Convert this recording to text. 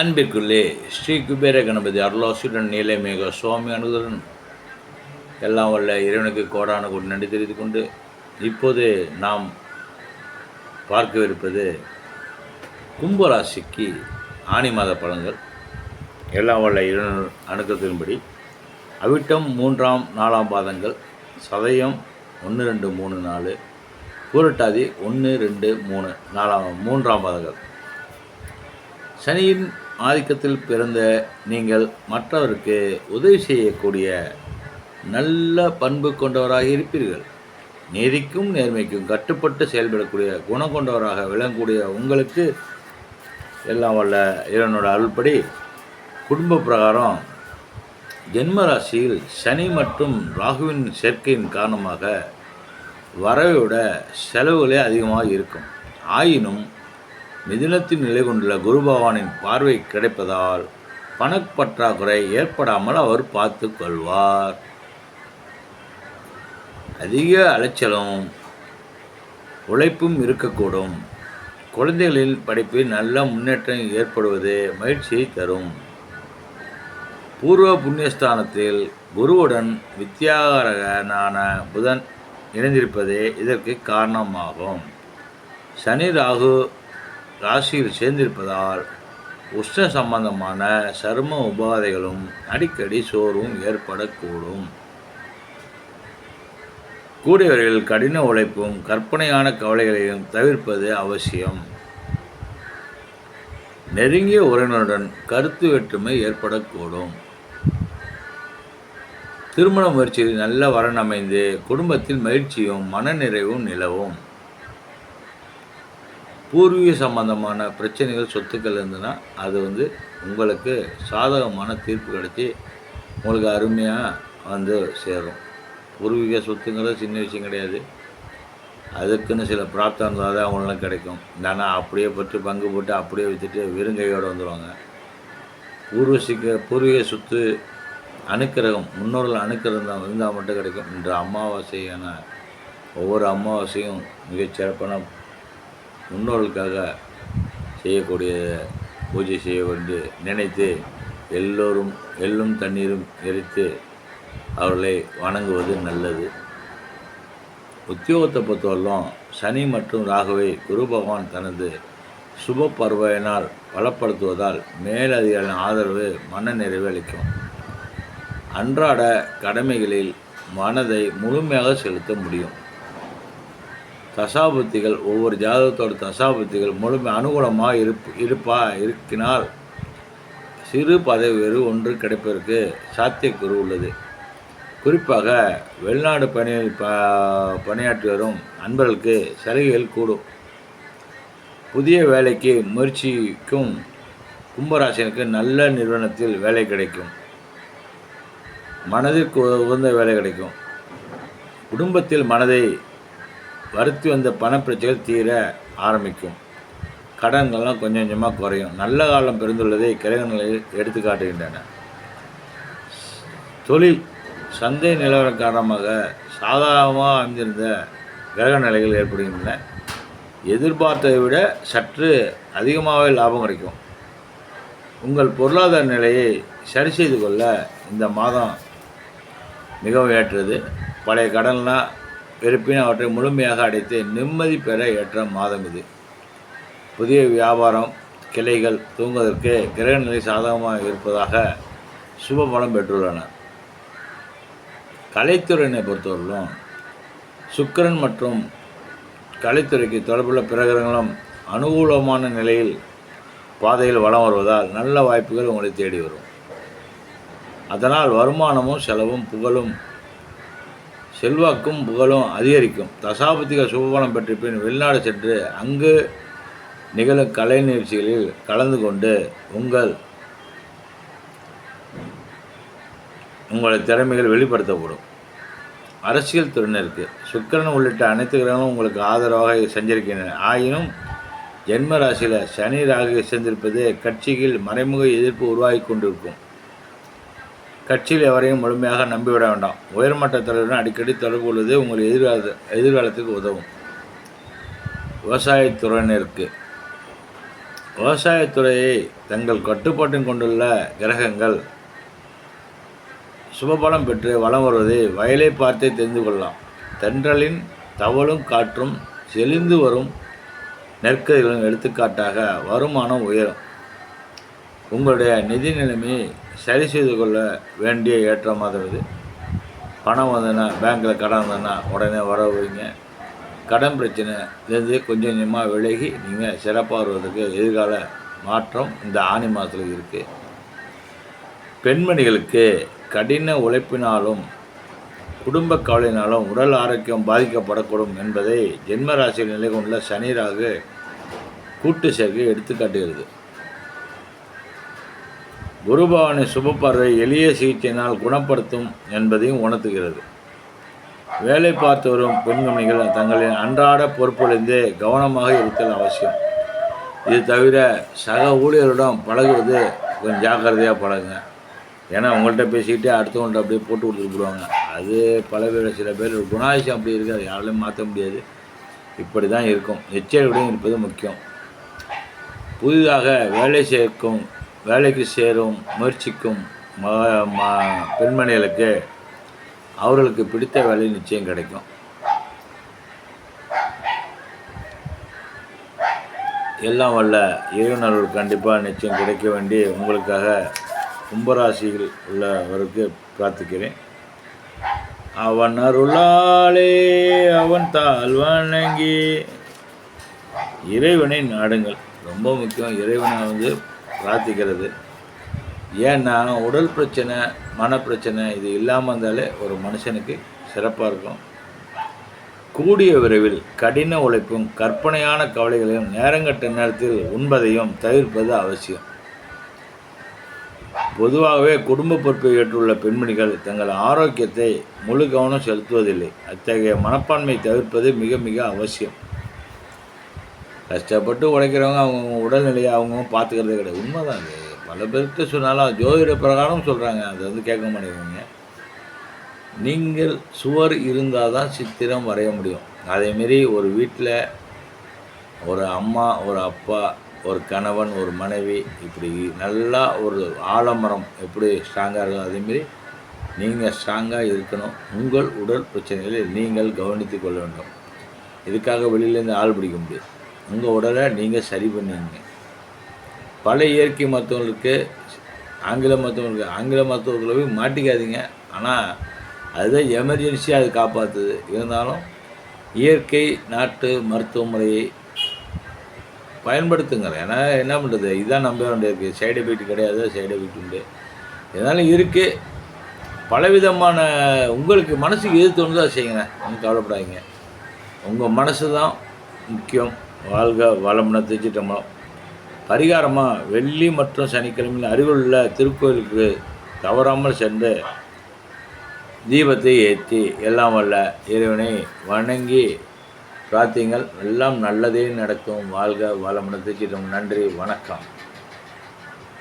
அன்பிற்குள்ளே ஸ்ரீ குபேர கணபதி அருளாசுடன் நீலமேக சுவாமி அனுதரன். எல்லாம் வல்ல இறைவனுக்கு கோடான கொண்டு நன்றி தெரிவித்துக் கொண்டு இப்போது நாம் பார்க்கவிருப்பது கும்பராசிக்கு ஆணி மாத பழங்கள் எல்லாம் வல்ல இறைவன் அணுக்கத்தின்படி அவிட்டம் மூன்றாம் நாலாம் பாதங்கள் சதயம் ஒன்று ரெண்டு மூணு நாலு பூரட்டாதி ஒன்று ரெண்டு மூணு நாலாம் மூன்றாம் பாதங்கள். சனியின் ஆதிக்கத்தில் பிறந்த நீங்கள் மற்றவருக்கு உதவி செய்யக்கூடிய நல்ல பண்பு கொண்டவராக இருப்பீர்கள். நீதிக்கும் நேர்மைக்கும் கட்டுப்பட்டு செயல்படக்கூடிய குணம் கொண்டவராக விளங்கக்கூடிய உங்களுக்கு எல்லாம் வல்ல இறைவனோட அருள்படி குடும்ப பிரகாரம் ஜென்ம ராசியில் சனி மற்றும் ராகுவின் சேர்க்கையின் காரணமாக வரவையோட செலவுகளே அதிகமாக இருக்கும். ஆயினும் மிதுனத்தில் நிலை கொண்டுள்ள குரு பகவானின் பார்வை கிடைப்பதால் பணப்பற்றாக்குறை ஏற்படாமல் அவர் பார்த்து கொள்வார். அதிக அலைச்சலும் உழைப்பும் இருக்கக்கூடும். குழந்தைகளின் படிப்பில் நல்ல முன்னேற்றம் ஏற்படுவது மகிழ்ச்சியை தரும். பூர்வ புண்ணியஸ்தானத்தில் குருவுடன் வித்தியாகரகனான புதன் இணைந்திருப்பதே இதற்கு காரணமாகும். சனி ராகு ராசியில் சேர்ந்திருப்பதால் உஷ்ண சம்பந்தமான சரும உபாதைகளும் அடிக்கடி சோர்வும் ஏற்படக்கூடும். கூடியவர்கள் கடின உழைப்பும் கற்பனையான கவலைகளையும் தவிர்ப்பது அவசியம். நெருங்கிய உறவினருடன் கருத்து வேற்றுமை ஏற்படக்கூடும். திருமண முயற்சியில் நல்ல வரன் அமைந்து குடும்பத்தில் மகிழ்ச்சியும் மனநிறைவும் நிலவும். பூர்வீக சம்பந்தமான பிரச்சனைகள் சொத்துக்கள் இருந்ததுன்னா அது வந்து உங்களுக்கு சாதகமான தீர்ப்பு கிடைச்சி உங்களுக்கு அருமையாக வந்து சேரும். பூர்வீக சொத்துங்கிறது சின்ன விஷயம் கிடையாது. அதுக்குன்னு சில பிராப்தம் இருந்தால் தான் அவங்களும் கிடைக்கும். இல்லைன்னா அப்படியே பற்றி பங்கு போட்டு அப்படியே விற்றுட்டு வெறுங்கையோடு வந்துடுவாங்க பூர்வசிக்க பூர்வீக சொத்து அணுக்கிரகம் முன்னோர்கள் அணுக்கிரகம் தான் இருந்தால் மட்டும் கிடைக்கும். இன்று அமாவாசையான ஒவ்வொரு அமாவாசையும் மிகச்சிறப்பான முன்னோர்களுக்காக செய்யக்கூடிய பூஜை செய்ய வந்து நினைத்து எல்லோரும் எள்ளும் தண்ணீரும் எரித்து அவர்களை வணங்குவது நல்லது. உத்தியோகத்தை பொறுத்தவரையிலும் சனி மற்றும் ராகுவை குரு பகவான் தனது சுப பருவையினால் பலப்படுத்துவதால் மேலதிகாரின் ஆதரவு மன நிறைவு அளிக்கும். அன்றாட கடமைகளில் மனதை முழுமையாக செலுத்த முடியும். தசாபுத்திகள் ஒவ்வொரு ஜாதகத்தோட தசாபுத்திகள் முழுமை அனுகூலமாக இருப் இருப்பா இருக்கினால் சிறு பதவி வேறு ஒன்று கிடைப்பதற்கு சாத்தியக்குறு உள்ளது. குறிப்பாக வெளிநாடு பணியில் ப பணியாற்றி வரும் அன்பர்களுக்கு சலுகைகள் கூடும். புதிய வேலைக்கு முயற்சிக்கும் கும்பராசினுக்கு நல்ல நிறுவனத்தில் வேலை கிடைக்கும். மனதிற்கு உகந்த வேலை கிடைக்கும். குடும்பத்தில் மனதை வருத்தி வந்த பணப்பிரச்சைகள் தீர ஆரம்பிக்கும். கடன்கள்லாம் கொஞ்சம் கொஞ்சமாக குறையும். நல்ல காலம் பிறந்துள்ளதை கிரக நிலையில் எடுத்து காட்டுகின்றன. தொழில் சந்தை நிலவரம் காரணமாக சாதாரணமாக அமைந்திருந்த கிரக நிலைகள் ஏற்படுகின்றன. எதிர்பார்த்ததை விட சற்று அதிகமாகவே லாபம் கிடைக்கும். உங்கள் பொருளாதார நிலையை சரி செய்து கொள்ள இந்த மாதம் மிகவும் ஏற்றது. பழைய கடன்லாம் இருப்பினும் அவற்றை முழுமையாக அடைத்து நிம்மதி பெற ஏற்ற மாதம் இது. புதிய வியாபாரம் கிளைகள் தூங்குவதற்கு கிரகநிலை சாதகமாக இருப்பதாக சுபபலம் பெற்றுள்ளன. கலைத்துறையினை பொறுத்தவரையிலும் சுக்கரன் மற்றும் கலைத்துறைக்கு தொடர்புள்ள பிரகரங்களும் அனுகூலமான நிலையில் பாதையில் வளம் வருவதால் நல்ல வாய்ப்புகள் உங்களை தேடி வரும். அதனால் வருமானமும் செலவும் புகழும் செல்வாக்கும் புகழும் அதிகரிக்கும். தசாபத்திக சுபபலம் பெற்ற பின் வெளிநாடு சென்று அங்கு நிகழும் கலை நிகழ்ச்சிகளில் கலந்து கொண்டு உங்கள் உங்களது திறமைகள் வெளிப்படுத்தப்படும். அரசியல் துறையினருக்கு சுக்கரன் உள்ளிட்ட அனைத்து கிரகங்களும் உங்களுக்கு ஆதரவாக செஞ்சிருக்கின்றன. ஆயினும் ஜென்ம ராசியில் சனி ராகு சேர்ந்திருப்பது கட்சியில் மறைமுக எதிர்ப்பு உருவாகி கொண்டிருக்கும். கட்சியில் எவரையும் முழுமையாக நம்பிவிட வேண்டாம். உயர்மட்ட தலைவருடன் அடிக்கடி தொடர்பு கொள்வது உங்கள் எதிர்கால எதிர்காலத்துக்கு உதவும். விவசாயத்துறையினருக்கு விவசாயத்துறையை தங்கள் கட்டுப்பாட்டில் கொண்டுள்ள கிரகங்கள் சுபபலம் பெற்று வலம் வருவதை வயலை பார்த்தே தெரிந்து கொள்ளலாம். தென்றலின் தவளும் காற்றும் செழிந்து வரும் நெற்கதிகளும் எடுத்துக்காட்டாக வருமானம் உயரும். உங்களுடைய நிதி நிலைமையை சரி செய்து கொள்ள வேண்டிய ஏற்ற மாதம் இது பணம் வந்ததுன்னா பேங்க்கில் கடன் வந்ததுன்னா உடனே வர வைங்க. கடன் பிரச்சனைலேருந்து கொஞ்சம் கொஞ்சமாக விலகி நீங்கள் சிறப்பாக வருவதற்கு எதிர்கால மாற்றம் இந்த ஆணி மாதத்தில் இருக்குது பெண்மணிகளுக்கு கடின உழைப்பினாலும் குடும்ப கவலையினாலும் உடல் ஆரோக்கியம் பாதிக்கப்படக்கூடும் என்பதை ஜென்மராசியில் நிலை கொண்டுள்ள சனி ராகு கூட்டு சேர்க்கை எடுத்துக்காட்டுகிறது. குருபவானி சுபப்பார்வை எளிய சிகிச்சையினால் குணப்படுத்தும் என்பதையும் உணர்த்துகிறது. வேலை பார்த்து வரும் பெண்மணிகள் தங்களின் அன்றாட பொறுப்பிலிருந்தே கவனமாக இருத்தல் அவசியம். இது தவிர சக ஊழியர்களிடம் பழகுவது கொஞ்சம் ஜாக்கிரதையாக பழகுங்க. ஏன்னா உங்கள்கிட்ட பேசிக்கிட்டே அடுத்தவங்கள்ட்ட அப்படியே போட்டு கொடுத்துட்டு போடுவாங்க அது பல பேர் சில பேர் குணாதிசயம் அப்படி இருக்காது. யாராலையும் மாற்ற முடியாது. இப்படி தான் இருக்கும். எச்சரிக்கையுடன் இருப்பது முக்கியம். புதிதாக வேலை சேர்க்கும் வேலைக்கு சேரும் முயற்சிக்கும் ம பெண்மணிகளுக்கு அவர்களுக்கு பிடித்த வேலை நிச்சயம் கிடைக்கும். எல்லாம் வல்ல இறைவனர்கள் கண்டிப்பாக நிச்சயம் கிடைக்க வேண்டி உங்களுக்காக கும்பராசியில் உள்ளவருக்கு பிரார்த்திக்கிறேன். அவன் அருளாலே அவன் தாழ் வணங்கி இறைவனை நாடுங்கள். ரொம்ப முக்கியம் இறைவனை வந்து பிரார்த்திக்கிறது. ஏன்னா உடல் பிரச்சனை மனப்பிரச்சனை இது இல்லாமல் இருந்தாலே ஒரு மனுஷனுக்கு சிறப்பாக இருக்கும். கூடிய விரைவில் கடின உழைப்பும் கற்பனையான கவலைகளையும் நேரங்கட்ட நேரத்தில் உண்பதையும் தவிர்ப்பது அவசியம். பொதுவாகவே குடும்ப பொறுப்பை ஏற்றுள்ள பெண்மணிகள் தங்கள் ஆரோக்கியத்தை முழு கவனம் செலுத்துவதில்லை. அத்தகைய மனப்பான்மை தவிர்ப்பது மிக மிக அவசியம். கஷ்டப்பட்டு உழைக்கிறவங்க அவங்க உடல்நிலையை அவங்க பார்த்துக்கிறதே கிடையாது. உண்மைதான் அது. பல பேருக்கு சொன்னாலும் ஜோதிட பிரகாரம் சொல்கிறாங்க அதை வந்து கேட்க மாட்டேங்கிறீங்க. நீங்கள் சுவர் இருந்தால் தான் சித்திரம் வரைய முடியும். அதேமாரி ஒரு வீட்டில் ஒரு அம்மா ஒரு அப்பா ஒரு கணவன் ஒரு மனைவி இப்படி நல்லா ஒரு ஆலமரம் எப்படி ஸ்ட்ராங்காக இருக்கும் அதேமாரி நீங்கள் ஸ்ட்ராங்காக இருக்கணும். உங்கள் உடல் பிரச்சனைகளை நீங்கள் கவனித்து கொள்ள வேண்டும். இதுக்காக வெளியிலேருந்து ஆள் பிடிக்க முடியாது. உங்கள் உடலை நீங்கள் சரி பண்ணுங்க. பல இயற்கை மருத்துவங்களுக்கு ஆங்கில மருத்துவங்களுக்கு ஆங்கில மருத்துவத்தில் போய் மாட்டிக்காதீங்க. ஆனால் அதுதான் எமர்ஜென்சியாக அது காப்பாற்றுது இருந்தாலும் இயற்கை நாட்டு மருத்துவ முறையை பயன்படுத்துங்க ஏன்னா என்ன பண்ணுறது இதுதான் நம்ப வேண்டியிருக்கு சைடு எஃபெக்ட் கிடையாது சைடு எஃபெக்ட் உண்டு. இதனால் இருக்குது பலவிதமான உங்களுக்கு மனசுக்கு எது தோணுதோ அதை செய்யுங்க. ஒன்றும் கவலைப்படாதீங்க. உங்கள் மனசு தான் முக்கியம். வாழ்க வளம்னு திருச்சிட்டம்பலம் பரிகாரமாக வெள்ளி மற்றும் சனிக்கிழமையில் அருகிலுள்ள திருக்கோயிலுக்கு தவறாமல் சென்று தீபத்தை ஏற்றி எல்லாம் வல்ல இறைவனை வணங்கி பிரார்த்திங்கள் எல்லாம் நல்லதே நடக்கும். வாழ்க வளமுடன் தெரிஞ்சிட்டோம் நன்றி. வணக்கம்.